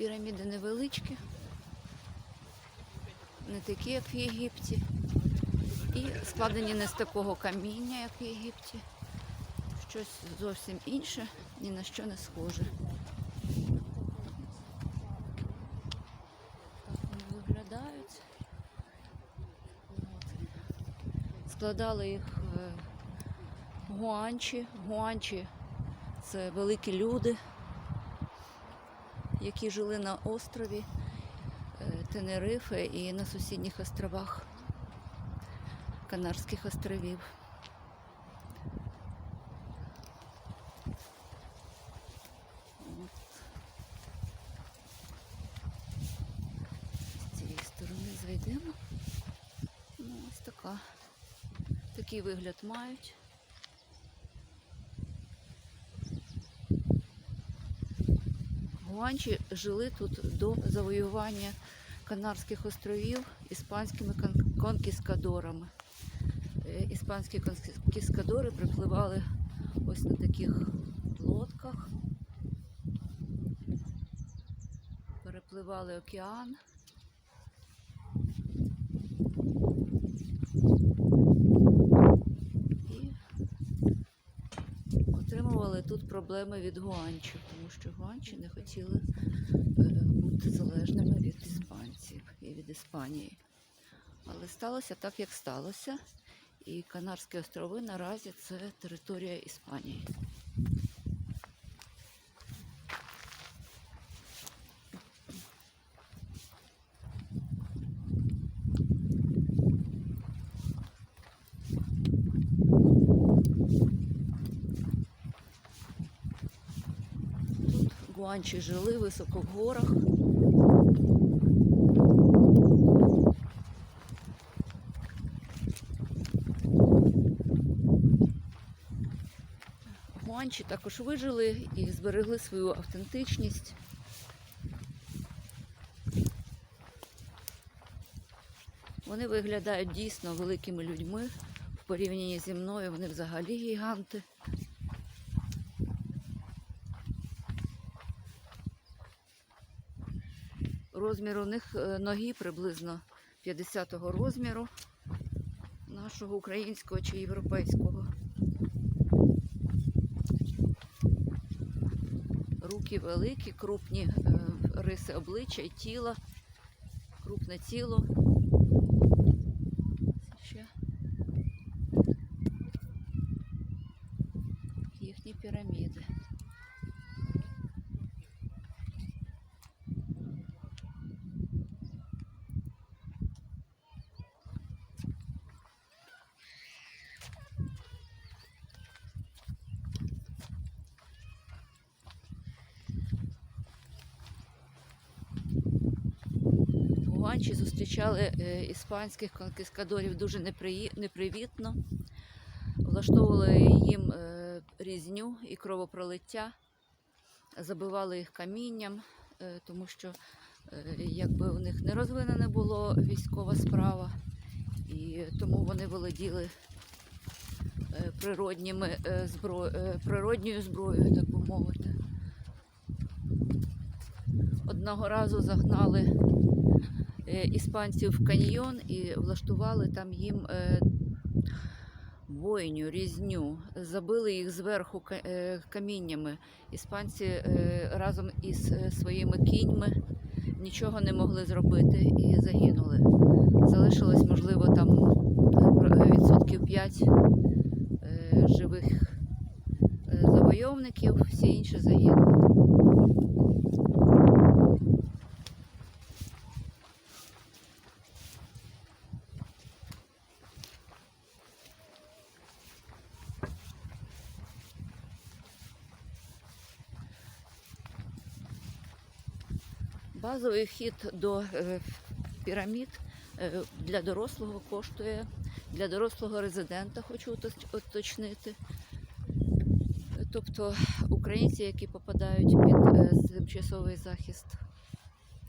Піраміди невеличкі, не такі, як в Єгипті. І складені не з такого каміння, як в Єгипті. Щось зовсім інше, ні на що не схоже. Так вони виглядають. Складали їх е, гуанчі. Гуанчі це великі люди, які жили на острові е, Тенерифе і на сусідніх островах Канарських островів. З цієї сторони зайдемо. Ну, ось така. Такий вигляд мають. Гуанчі жили тут до завоювання Канарських островів іспанськими конкіскадорами. Е, Іспанські конкіскадори припливали ось на таких лодках, перепливали океан. І отримували тут проблеми від гуанчів, тому що гуанчі не хотіли е, бути залежними від іспанців і від Іспанії. Але сталося так, як сталося. І Канарські острови наразі це територія Іспанії. Гуанчі жили високо в горах. Гуанчі також вижили і зберегли свою автентичність. Вони виглядають дійсно великими людьми. В порівнянні зі мною вони взагалі гіганти. Розмір у них е, ноги приблизно 50-го розміру нашого українського чи європейського. Руки великі, крупні е, риси обличчя і тіла, крупне тіло. Їхні піраміди. Гуанчі зустрічали е, іспанських конкіскадорів дуже непривітно, влаштовували їм е, різню і кровопролиття, забивали їх камінням, е, тому що якби у них не розвинена була військова справа, і тому вони володіли природніми збро... природньою зброєю, так би мовити. Одного разу загнали іспанців в каньйон і влаштували там їм е, бойню, різню. Забили їх зверху е, каміннями. Іспанці е, разом із е, своїми кіньми нічого не могли зробити і загинули. Залишилось, можливо, там е, відсотків 5 е, живих е, завойовників, всі інші загинули. Базовий вхід до е, пірамід е, для дорослого коштує, для дорослого резидента, хочу уточнити. Тобто українці, які попадають під е, тимчасовий захист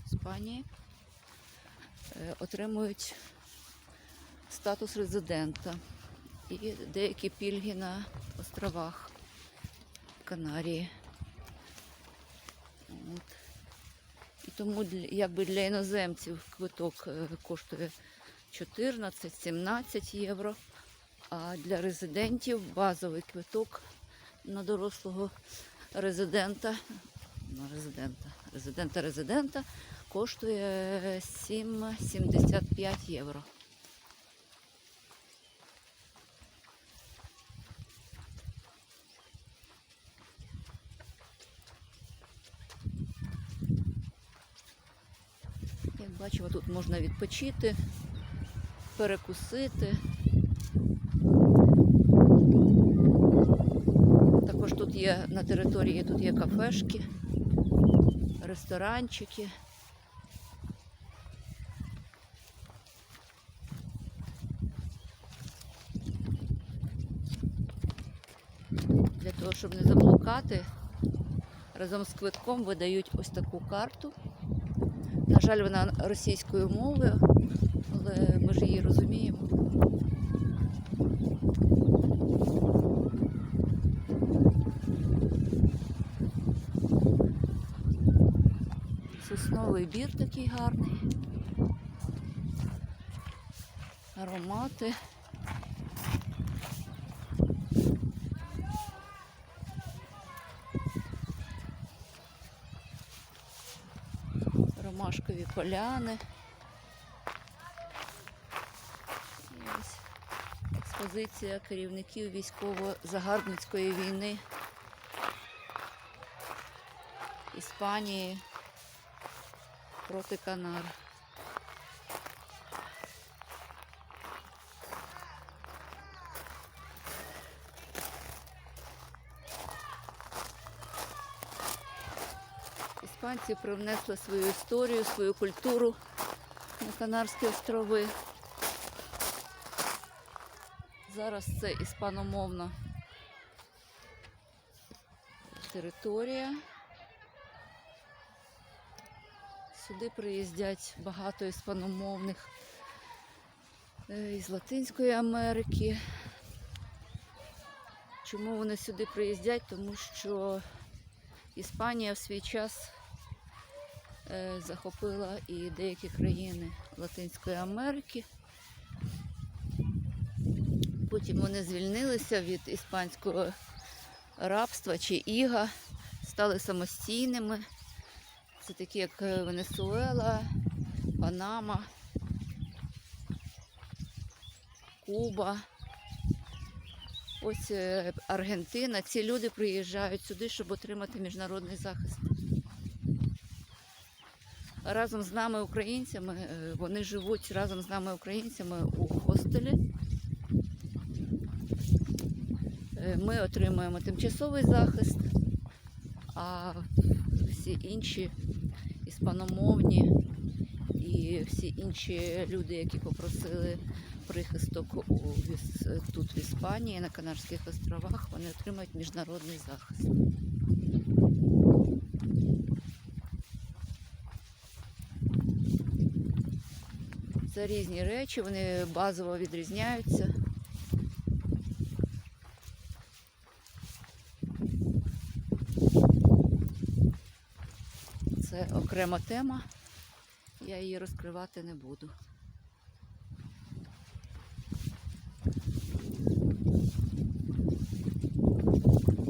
Іспанії, отримують статус резидента і деякі пільги на островах Канарії. От. Тому якби для іноземців квиток е, коштує 14-17 євро. А для резидентів базовий квиток на дорослого резидента, на резидента, резидента резидента коштує 7,75 євро. Як бачимо, тут можна відпочити, перекусити. Також тут є на території тут є кафешки, ресторанчики. Для того, щоб не заблукати, разом з квитком видають ось таку карту. На жаль, вона російською мовою, але ми ж її розуміємо. Сосновий бір такий гарний. Аромати. Ромашкові поляни. Ось експозиція керівників військово-загарбницької війни Іспанії проти Канар. Іспанці привнесли свою історію, свою культуру на Канарські острови. Зараз це іспаномовна територія. Сюди приїздять багато іспаномовних е, із Латинської Америки. Чому вони сюди приїздять? Тому що Іспанія в свій час захопила і деякі країни Латинської Америки. Потім вони звільнилися від іспанського рабства чи іга, стали самостійними. Це такі, як е, Венесуела, Панама, Куба. Ось е, Аргентина. Ці люди приїжджають сюди, щоб отримати міжнародний захист. Разом з нами, українцями, е, вони живуть разом з нами, українцями, у хостелі. Е, Ми отримуємо тимчасовий захист, а всі інші іспаномовні і всі інші люди, які попросили прихисток у, тут в Іспанії, на Канарських островах, вони отримають міжнародний захист. Це різні речі, вони базово відрізняються. Це окрема тема, я її розкривати не буду.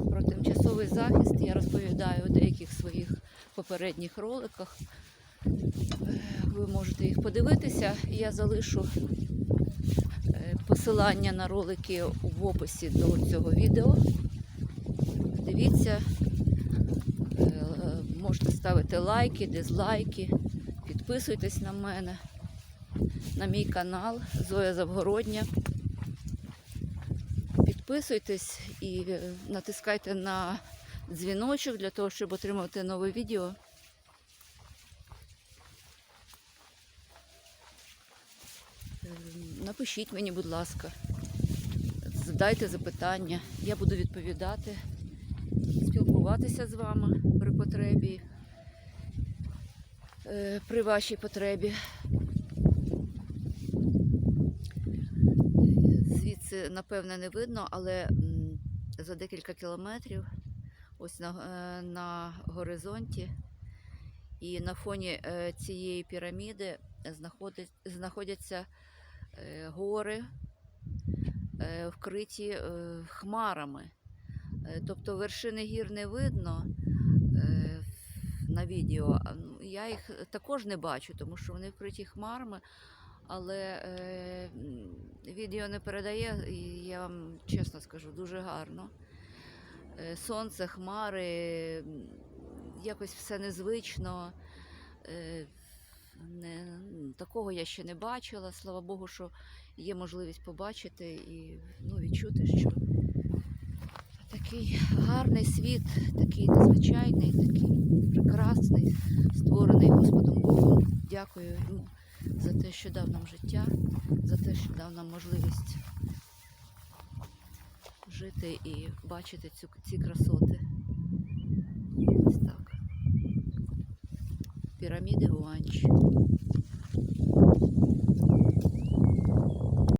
Про тимчасовий захист я розповідаю у деяких своїх попередніх роликах. Ви можете їх подивитися. Я залишу е, посилання на ролики в описі до цього відео. Дивіться, Е, Можете ставити лайки, дизлайки, підписуйтесь на мене, на мій канал Зоя Завгородня. Підписуйтесь і е, натискайте на дзвіночок для того, щоб отримувати нове відео. Напишіть мені, будь ласка, задайте запитання, я буду відповідати спілкуватися з вами при потребі, е, при вашій потребі. Звідси, напевне, не видно, але за декілька кілометрів, ось на, е, на горизонті, І на фоні е, цієї піраміди знаходяться гори, е, вкриті е, хмарами. Е, Тобто вершини гір не видно е, на відео. Ну, Я їх також не бачу, тому що вони вкриті хмарами. Але е, відео не передає, я вам чесно скажу, дуже гарно. Е, сонце, хмари, якось все незвично. Не, такого я ще не бачила. Слава Богу, що є можливість побачити і ну, відчути, що такий гарний світ, такий незвичайний, такий прекрасний, створений Господом Богом. Дякую йому за те, що дав нам життя, за те, що дав нам можливість жити і бачити цю, ці красоти. Ось так. Піраміди Гуанч.